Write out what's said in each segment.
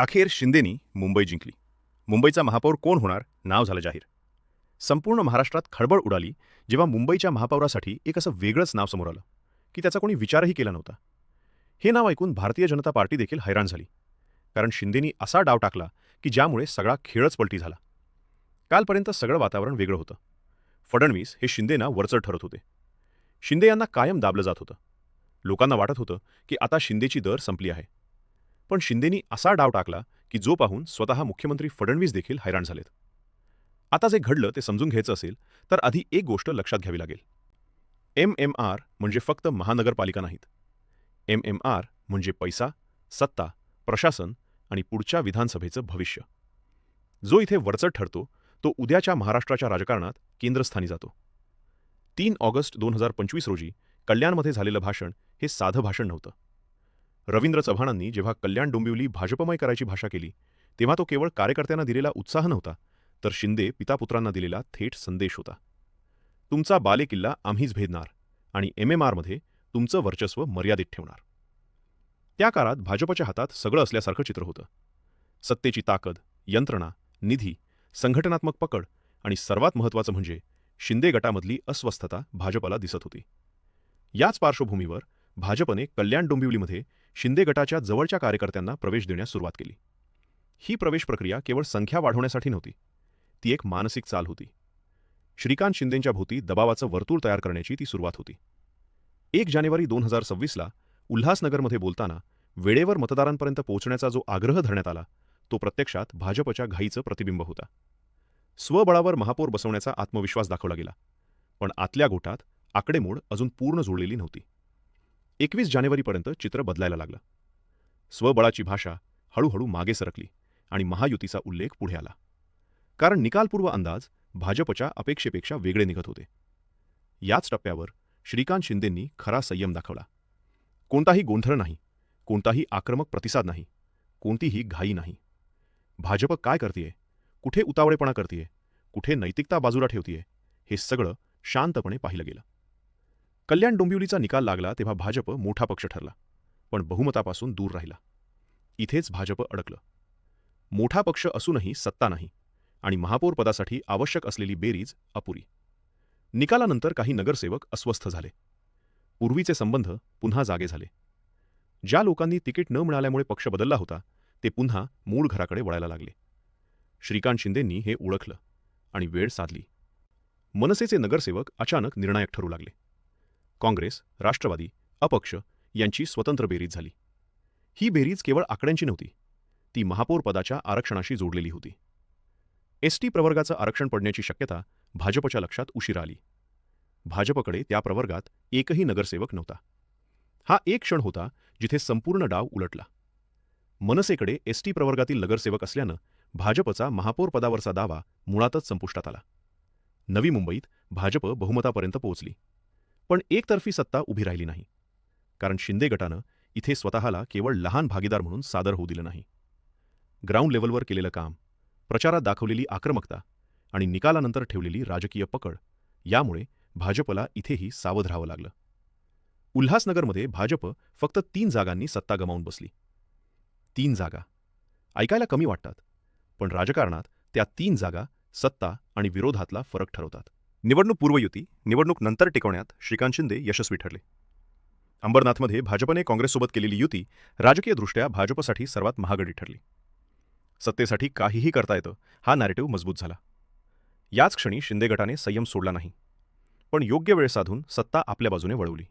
अखेर शिंदेनी मुंबई जिंकली. मुंबईचा महापौर कोण होणार नाव झालं जाहीर. संपूर्ण महाराष्ट्रात खळबळ उडाली जेव्हा मुंबईच्या महापौरासाठी एक असं वेगळंच नाव समोर आलं की त्याचा कोणी विचारही केला नव्हता. हे नाव ऐकून भारतीय जनता पार्टी देखील हैराण झाली. कारण शिंदेनी असा डाव टाकला की ज्यामुळे सगळा खेळच पलटी झाला. कालपर्यंत सगळं वातावरण वेगळं होतं. फडणवीस हे शिंदेना वरचढ ठरत होते. शिंदे यांना कायम दाबलं जात होतं. लोकांना वाटत होतं की आता शिंदेची दर संपली आहे. पण शिंदेनी असा डाव टाकला की जो पाहून स्वतः मुख्यमंत्री फडणवीस देखील हैराण झालेत. आता जे घडलं ते समजून घ्यायचं असेल तर आधी एक गोष्ट लक्षात घ्यावी लागेल. एम एम आर म्हणजे फक्त महानगरपालिका नाहीत. एम एम आर म्हणजे पैसा सत्ता प्रशासन आणि पुढच्या विधानसभेचं भविष्य. जो इथे वरचढ ठरतो तो उद्याच्या महाराष्ट्राच्या राजकारणात केंद्रस्थानी जातो. तीन ऑगस्ट दोन हजार पंचवीस रोजी कल्याणमध्ये झालेलं भाषण हे साधं भाषण नव्हतं. रवींद्र चव्हाणांनी जेव्हा कल्याण डोंबिवली भाजपमय करायची भाषा केली तेव्हा तो केवळ कार्यकर्त्यांना दिलेला उत्साह नव्हता तर शिंदे पितापुत्रांना दिलेला थेट संदेश होता. तुमचा बालेकिल्ला आम्हीच भेदणार आणि एम एम आरमध्ये तुमचं वर्चस्व मर्यादित ठेवणार. त्या काळात भाजपच्या हातात सगळं असल्यासारखं चित्र होतं. सत्तेची ताकद यंत्रणा निधी संघटनात्मक पकड आणि सर्वात महत्त्वाचं म्हणजे शिंदे गटामधली अस्वस्थता भाजपला दिसत होती. याच पार्श्वभूमीवर भाजपने कल्याण डोंबिवलीमध्ये शिंदे गटाच्या जवळच्या कार्यकर्त्यांना प्रवेश देण्यास सुरुवात केली. ही प्रवेश प्रक्रिया केवळ संख्या वाढवण्यासाठी नव्हती ती एक मानसिक चाल होती. श्रीकांत शिंदेंच्या भोवती दबावाचं वर्तुळ तयार करण्याची ती सुरुवात होती. एक जानेवारी दोन हजार सव्वीसला उल्हासनगरमध्ये बोलताना वेळेवर मतदारांपर्यंत पोहोचण्याचा जो आग्रह धरण्यात आला तो प्रत्यक्षात भाजपच्या घाईचं प्रतिबिंब होता. स्वबळावर महापौर बसवण्याचा आत्मविश्वास दाखवला गेला पण आतल्या गोटात आकडेमोड अजून पूर्ण जुळलेली नव्हती. एकवीस जानेवारीपर्यंत चित्र बदलायला लागलं. स्वबळाची भाषा हळूहळू मागे सरकली आणि महायुतीचा उल्लेख पुढे आला. कारण निकालपूर्व अंदाज भाजपच्या अपेक्षेपेक्षा वेगळे निघत होते. याच टप्प्यावर श्रीकांत शिंदेंनी खरा संयम दाखवला. कोणताही गोंधळ नाही कोणताही आक्रमक प्रतिसाद नाही कोणतीही घाई नाही. भाजप काय करतेय कुठे उतावळेपणा करतेय कुठे नैतिकता बाजूला ठेवतीये हे सगळं शांतपणे पाहिलं गेलं. कल्याण डोंबिवलीचा निकाल लागला तेव्हा भाजप मोठा पक्ष ठरला पण बहुमतापासून दूर राहिला. इथेच भाजप अडकलं. मोठा पक्ष असूनही सत्ता नाही आणि महापौर पदासाठी आवश्यक असलेली बेरीज अपुरी. निकालानंतर काही नगरसेवक अस्वस्थ झाले. पूर्वीचे संबंध पुन्हा जागे झाले. ज्या लोकांनी तिकीट न मिळाल्यामुळे पक्ष बदलला होता ते पुन्हा मूळ घराकडे वळायला लागले. श्रीकांत शिंदेंनी हे ओळखलं आणि वेळ साधली. मनसेचे नगरसेवक अचानक निर्णायक ठरू लागले. काँग्रेस राष्ट्रवादी अपक्ष यांची स्वतंत्र बेरीज झाली. ही बेरीज केवळ आकड्यांची नव्हती ती महापौर पदाच्या आरक्षणाशी जोडलेली होती. एस टी प्रवर्गाचं आरक्षण पडण्याची शक्यता भाजपच्या लक्षात उशिरा आली. भाजपकडे त्या प्रवर्गात एकही नगरसेवक नव्हता. हा एक क्षण होता जिथे संपूर्ण डाव उलटला. मनसेकडे एस टी प्रवर्गातील नगरसेवक असल्यानं भाजपचा महापौर पदावरचा दावा मुळातच संपुष्टात आला. नवी मुंबईत भाजप बहुमतापर्यंत पोहोचली. पण एकतर्फी सत्ता उभी राहिली नाही. कारण शिंदे गटानं इथे स्वतःला केवळ लहान भागीदार म्हणून सादर होऊ दिलं नाही. ग्राउंड लेवलवर केलेलं काम प्रचारात दाखवलेली आक्रमकता आणि निकालानंतर ठेवलेली राजकीय पकड यामुळे भाजपला इथेही सावध राहावं लागलं. उल्हासनगरमध्ये भाजप फक्त तीन जागांनी सत्ता गमावून बसली. तीन जागा. ऐकायला कमी वाटतात पण राजकारणात त्या तीन जागा सत्ता आणि विरोधातला फरक ठरवतात. निवडणूक पूर्वयुती निवडणूक नंतर टिकवण्यात श्रीकांत शिंदे यशस्वी ठरले. अंबरनाथमध्ये भाजपने काँग्रेससोबत केलेली युती राजकीयदृष्ट्या भाजपसाठी सर्वात महागडी ठरली. सत्तेसाठी काहीही करता येतं हा नॅरेटिव्ह मजबूत झाला. याच क्षणी शिंदे गटाने संयम सोडला नाही. पण योग्य वेळ साधून सत्ता आपल्या बाजूने वळवली.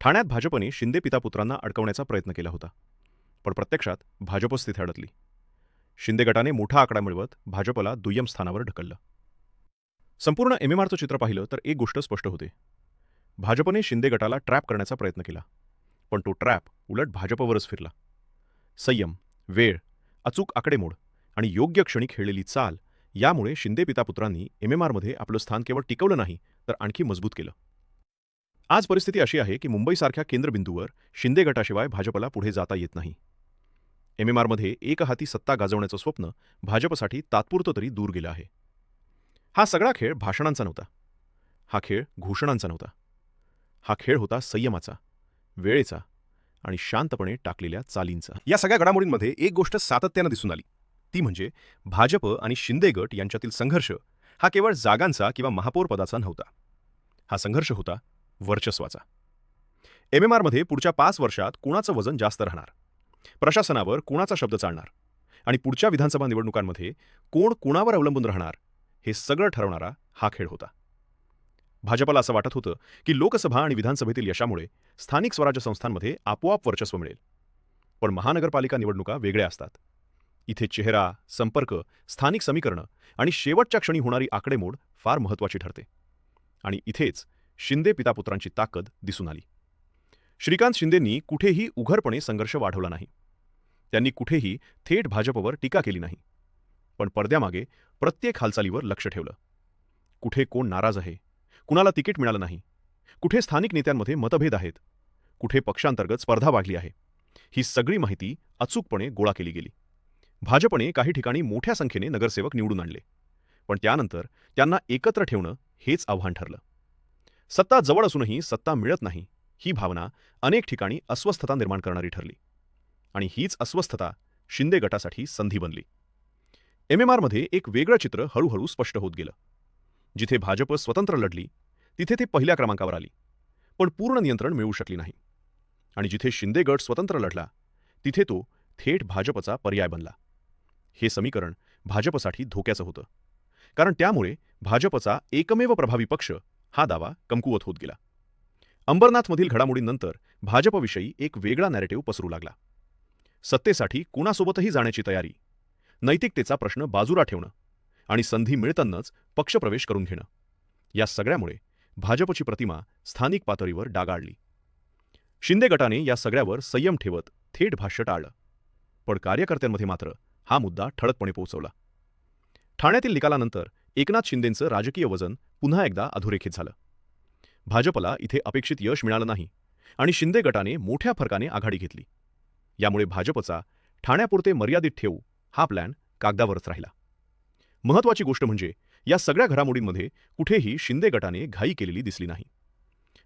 ठाण्यात भाजपने शिंदे पितापुत्रांना अडकवण्याचा प्रयत्न केला होता. पण प्रत्यक्षात भाजपच तिथे अडकली. शिंदे गटाने मोठा आकडा मिळवत भाजपला दुय्यम स्थानावर ढकललं. संपूर्ण एम. एम आरचं चित्र पाहिलं तर एक गोष्ट स्पष्ट होते. भाजपने शिंदे गटाला ट्रॅप करण्याचा प्रयत्न केला. पण तो ट्रॅप उलट भाजपवरच फिरला. संयम वेळ अचूक आकडेमोड आणि योग्य क्षणी खेळलेली चाल यामुळे शिंदे पितापुत्रांनी एम. एम आरमध्ये आपलं स्थान केवळ टिकवलं नाही तर आणखी मजबूत केलं. आज परिस्थिती अशी आहे की मुंबईसारख्या केंद्रबिंदूवर शिंदे गटाशिवाय भाजपला पुढे जाता येत नाही. एम. एम आरमध्ये एकहाती सत्ता गाजवण्याचं स्वप्न भाजपसाठी तात्पुरतं तरी दूर गेलं आहे. हा सगळा खेळ भाषणांचा नव्हता. हा खेळ घोषणांचा नव्हता. हा खेळ होता संयमाचा वेळेचा आणि शांतपणे टाकलेल्या चालींचा. या सगळ्या घडामोडींमध्ये एक गोष्ट सातत्यानं दिसून आली. ती म्हणजे भाजप आणि शिंदे गट यांच्यातील संघर्ष हा केवळ जागांचा किंवा महापौरपदाचा नव्हता. हा संघर्ष होता वर्चस्वाचा. एम एम आरमध्ये पुढच्या पाच वर्षात कुणाचं वजन जास्त राहणार? प्रशासनावर कुणाचा शब्द चालणार? आणि पुढच्या विधानसभा निवडणुकांमध्ये कोण कुणावर अवलंबून राहणार? हे सगळं ठरवणारा हा खेळ होता. भाजपला असं वाटत होतं की लोकसभा आणि विधानसभेतील यशामुळे स्थानिक स्वराज्य संस्थांमध्ये आपोआप वर्चस्व मिळेल. पण महानगरपालिका निवडणुका वेगळ्या असतात. इथे चेहरा संपर्क स्थानिक समीकरणं आणि शेवटच्या क्षणी होणारी आकडेमोड फार महत्त्वाची ठरते. आणि इथेच शिंदे पितापुत्रांची ताकद दिसून आली. श्रीकांत शिंदेंनी कुठेही उघडपणे संघर्ष वाढवला नाही. त्यांनी कुठेही थेट भाजपवर टीका केली नाही. पण पडद्यामागे प्रत्येक हालचालीवर लक्ष ठेवलं. कुठे कोण नाराज आहे? कुणाला तिकीट मिळालं नाही? कुठे स्थानिक नेत्यांमध्ये मतभेद आहेत? कुठे पक्षांतर्गत स्पर्धा वाढली आहे? ही सगळी माहिती अचूकपणे गोळा केली गेली. भाजपने काही ठिकाणी मोठ्या संख्येने नगरसेवक निवडून आणले. पण त्यानंतर त्यांना एकत्र ठेवणं हेच आव्हान ठरलं. सत्ता जवळ असूनही सत्ता मिळत नाही ही भावना अनेक ठिकाणी अस्वस्थता निर्माण करणारी ठरली. आणि हीच अस्वस्थता शिंदे गटासाठी संधी बनली. एम एम आरमध्ये एक वेगळं चित्र हळूहळू स्पष्ट होत गेलं. जिथे भाजप स्वतंत्र लढली तिथे ते पहिल्या क्रमांकावर आली. पण पूर्ण नियंत्रण मिळवू शकली नाही. आणि जिथे शिंदे गट स्वतंत्र लढला तिथे तो थेट भाजपचा पर्याय बनला. हे समीकरण भाजपसाठी धोक्याचं होतं. कारण त्यामुळे भाजपचा एकमेव प्रभावी पक्ष हा दावा कमकुवत होत गेला. अंबरनाथमधील घडामोडींनंतर भाजपविषयी एक वेगळा नॅरेटिव्ह पसरू लागला. सत्तेसाठी कुणासोबतही जाण्याची तयारी नैतिकतेचा प्रश्न बाजूला ठेवणं आणि संधी मिळतानाच पक्षप्रवेश करून घेणं. या सगळ्यामुळे भाजपची प्रतिमा स्थानिक पातळीवर डागाळली. शिंदे गटाने या सगळ्यावर संयम ठेवत थेट भाष्य टाळलं. पण कार्यकर्त्यांमध्ये मात्र हा मुद्दा ठळकपणे पोहोचवला. ठाण्यातील निकालानंतर एकनाथ शिंदेंचं राजकीय वजन पुन्हा एकदा अधोरेखित झालं. भाजपला इथे अपेक्षित यश मिळालं नाही आणि शिंदे गटाने मोठ्या फरकाने आघाडी घेतली. यामुळे भाजपचा ठाण्यापुरते मर्यादित ठेवू हा प्लॅन कागदावरच राहिला. महत्वाची गोष्ट म्हणजे या सगळ्या घडामोडींमध्ये कुठेही शिंदे गटाने घाई केलेली दिसली नाही.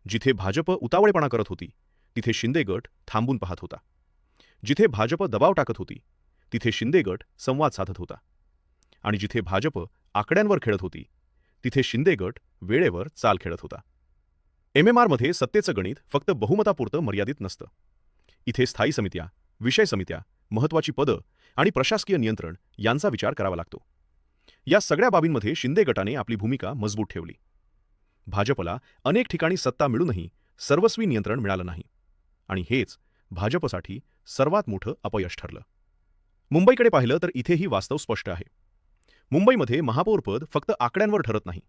जिथे भाजप उतावळेपणा करत होती तिथे शिंदे गट थांबून पाहत होता. जिथे भाजप दबाव टाकत होती तिथे शिंदे गट संवाद साधत होता. आणि जिथे भाजप आकड्यांवर खेळत होती तिथे शिंदे गट वेळेवर चाल खेळत होता. एम एम आरमध्ये सत्तेचं गणित फक्त बहुमतापुरतं मर्यादित नसतं. इथे स्थायी समित्या विषय समित्या महत्वाची पदं आणि प्रशासकीय नियंत्रण यांचा विचार करावा लागतो. या सगळ्या बाबींमध्ये शिंदे गटाने आपली भूमिका मजबूत ठेवली. भाजपला अनेक ठिकाणी सत्ता मिळूनही सर्वस्वी नियंत्रण मिळालं नाही. आणि हेच भाजपसाठी सर्वात मोठं अपयश ठरलं. मुंबईकडे पाहिलं तर इथेही वास्तव स्पष्ट आहे. मुंबईमध्ये महापौरपद फक्त आकड्यांवर ठरत नाही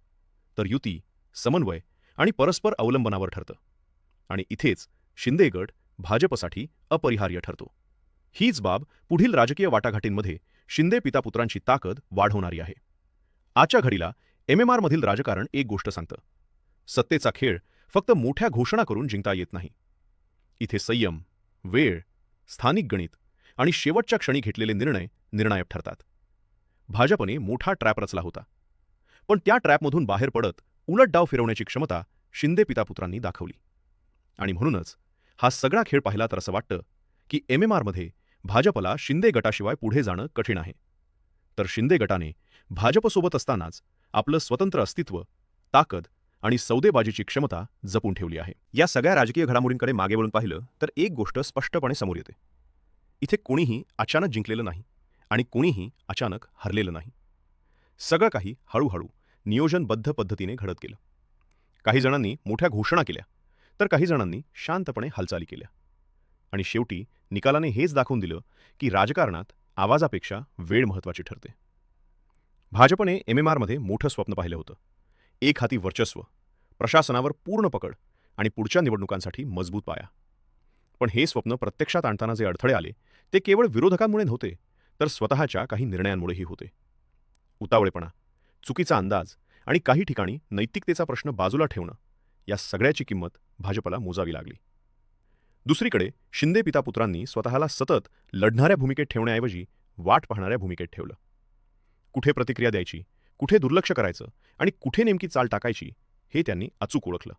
तर युती समन्वय आणि परस्पर अवलंबनावर ठरतं. आणि इथेच शिंदे गट भाजपसाठी अपरिहार्य ठरतो. हीच बाब पुढील राजकीय वाटाघाटींमध्ये शिंदे पितापुत्रांची ताकद वाढवणारी आहे. आजच्या घडीला एम एम राजकारण एक गोष्ट सांगतं. सत्तेचा खेळ फक्त मोठ्या घोषणा करून जिंकता येत नाही. इथे संयम वेळ स्थानिक गणित आणि शेवटच्या क्षणी घेतलेले निर्णय निर्णायक ठरतात. भाजपने मोठा ट्रॅप रचला होता. पण त्या ट्रॅपमधून बाहेर पडत उलट डाव फिरवण्याची क्षमता शिंदे पितापुत्रांनी दाखवली. आणि म्हणूनच हा सगळा खेळ पाहिला तर असं वाटतं की एम एम भाजपला शिंदे गटाशिवाय पुढे जाणं कठीण आहे. तर शिंदे गटाने भाजपसोबत असतानाच आपलं स्वतंत्र अस्तित्व ताकद आणि सौदेबाजीची क्षमता जपून ठेवली आहे. या सगळ्या राजकीय घडामोडींकडे मागे वळून पाहिलं तर एक गोष्ट स्पष्टपणे समोर येते. इथे कोणीही अचानक जिंकलेलं नाही आणि कोणीही अचानक हरलेलं नाही. सगळं काही हळूहळू नियोजनबद्ध पद्धतीने घडत गेलं. काही जणांनी मोठ्या घोषणा केल्या तर काही जणांनी शांतपणे हालचाली केल्या. आणि शेवटी निकालाने हेच दाखवून दिलं की राजकारणात आवाजापेक्षा वेळ महत्त्वाची ठरते. भाजपने एम एम आरमध्ये मोठं स्वप्न पाहिलं होतं. एक हाती वर्चस्व प्रशासनावर पूर्ण पकड आणि पुढच्या निवडणुकांसाठी मजबूत पाया. पण हे स्वप्न प्रत्यक्षात आणताना जे अडथळे आले ते केवळ विरोधकांमुळे नव्हते तर स्वतःच्या काही निर्णयांमुळेही होते. उतावळेपणा चुकीचा अंदाज आणि काही ठिकाणी नैतिकतेचा प्रश्न बाजूला ठेवणं या सगळ्याची किंमत भाजपला मोजावी लागली. दुसरीकडे शिंदे पितापुत्रांनी स्वतःला सतत लढणाऱ्या भूमिकेत ठेवण्याऐवजी वाट पाहणाऱ्या भूमिकेत ठेवलं. कुठे प्रतिक्रिया द्यायची कुठे दुर्लक्ष करायचं आणि कुठे नेमकी चाल टाकायची हे त्यांनी अचूक ओळखलं.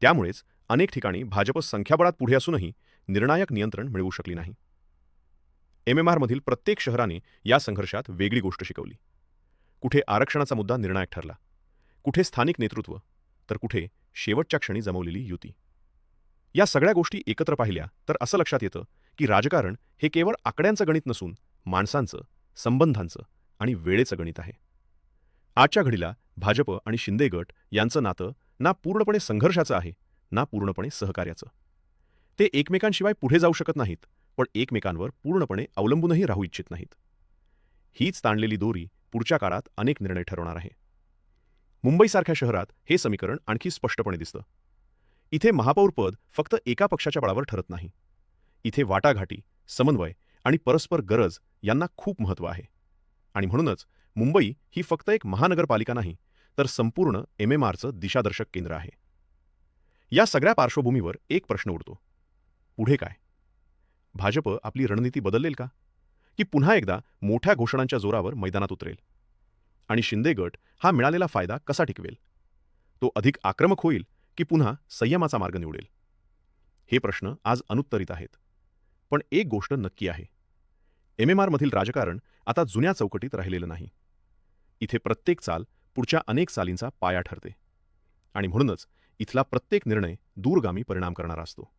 त्यामुळेच अनेक ठिकाणी भाजप संख्याबळात पुढे असूनही निर्णायक नियंत्रण मिळवू शकली नाही. एम एम आरमधील प्रत्येक शहराने या संघर्षात वेगळी गोष्ट शिकवली. कुठे आरक्षणाचा मुद्दा निर्णायक ठरला कुठे स्थानिक नेतृत्व तर कुठे शेवटच्या क्षणी जमवलेली युती. या सगळ्या गोष्टी एकत्र पाहिल्या तर असं लक्षात येतं की राजकारण हे केवळ आकड्यांचं गणित नसून माणसांचं संबंधांचं आणि वेळेचं गणित आहे. आजच्या घडीला भाजप आणि शिंदे गट यांचं नातं ना पूर्णपणे संघर्षाचं आहे ना पूर्णपणे सहकार्याचं. ते एकमेकांशिवाय पुढे जाऊ शकत नाहीत पण एकमेकांवर पूर्णपणे अवलंबूनही राहू इच्छित नाहीत. हीच ताणलेली दोरी पुढच्या काळात अनेक निर्णय ठरवणार आहे. मुंबईसारख्या शहरात हे समीकरण आणखी स्पष्टपणे दिसतं. इथे महापौरपद फक्त एका पक्षाच्या बळावर ठरत नाही. इथे वाटाघाटी समन्वय आणि परस्पर गरज यांना खूप महत्त्व आहे. आणि म्हणूनच मुंबई ही फक्त एक महानगरपालिका नाही तर संपूर्ण एम एम आरचं दिशादर्शक केंद्र आहे. या सगळ्या पार्श्वभूमीवर एक प्रश्न उडतो. पुढे काय? भाजप आपली रणनीती बदलेल का? की पुन्हा एकदा मोठ्या घोषणांच्या जोरावर मैदानात उतरेल? आणि शिंदे गट हा मिळालेला फायदा कसा टिकवेल? तो अधिक आक्रमक होईल की पुन्हा संयमाचा मार्ग निवडेल? हे प्रश्न आज अनुत्तरित आहेत. पण एक गोष्ट नक्की आहे. एम एम आरमधील राजकारण आता जुन्या चौकटीत राहिलेलं नाही. इथे प्रत्येक चाल पुढच्या अनेक चालींचा पाया ठरते. आणि म्हणूनच इथला प्रत्येक निर्णय दूरगामी परिणाम करणारा असतो.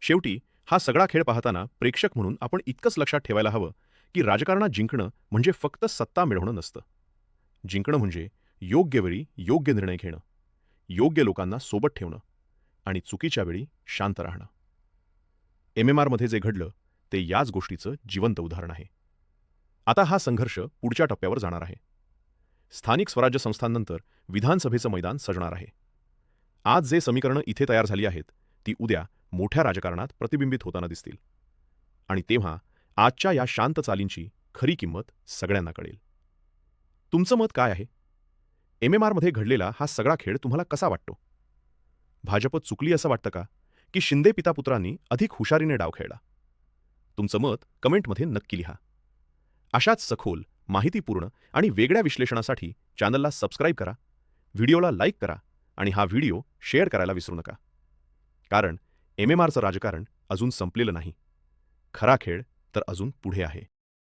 शेवटी हा सगळा खेळ पाहताना प्रेक्षक म्हणून आपण इतकंच लक्षात ठेवायला हवं की राजकारणात जिंकणं म्हणजे फक्त सत्ता मिळवणं नसतं. जिंकणं म्हणजे योग्य वेळी योग्य निर्णय घेणं. योग्य लोकांना सोबत ठेवणं आणि चुकीच्या वेळी शांत राहणं. एम एम आरमध्ये जे घडलं ते याच गोष्टीचं जिवंत उदाहरण आहे. आता हा संघर्ष पुढच्या टप्प्यावर जाणार आहे. स्थानिक स्वराज्य संस्थांनंतर विधानसभेचं मैदान सजणार आहे. आज जे समीकरणं इथे तयार झाली आहेत ती उद्या मोठ्या राजकारणात प्रतिबिंबित होताना दिसतील. आणि तेव्हा आजच्या या शांत चालींची खरी किंमत सगळ्यांना कळेल. तुमचं मत काय आहे? एम एम आरमध्ये घडलेला हा सगळा खेळ तुम्हाला कसा वाटतो? भाजप चुकली असं वाटतं का? की शिंदे पितापुत्रांनी अधिक हुशारीने डाव खेळला? तुमचं मत कमेंटमध्ये नक्की लिहा. अशाच सखोल माहितीपूर्ण आणि वेगळ्या विश्लेषणासाठी चॅनलला सबस्क्राईब करा व्हिडिओला लाईक करा आणि हा व्हिडिओ शेअर करायला विसरू नका. कारण एम एम आरचं राजकारण अजून संपलेलं नाही. खरा खेळ तर अजून पुढे आहे.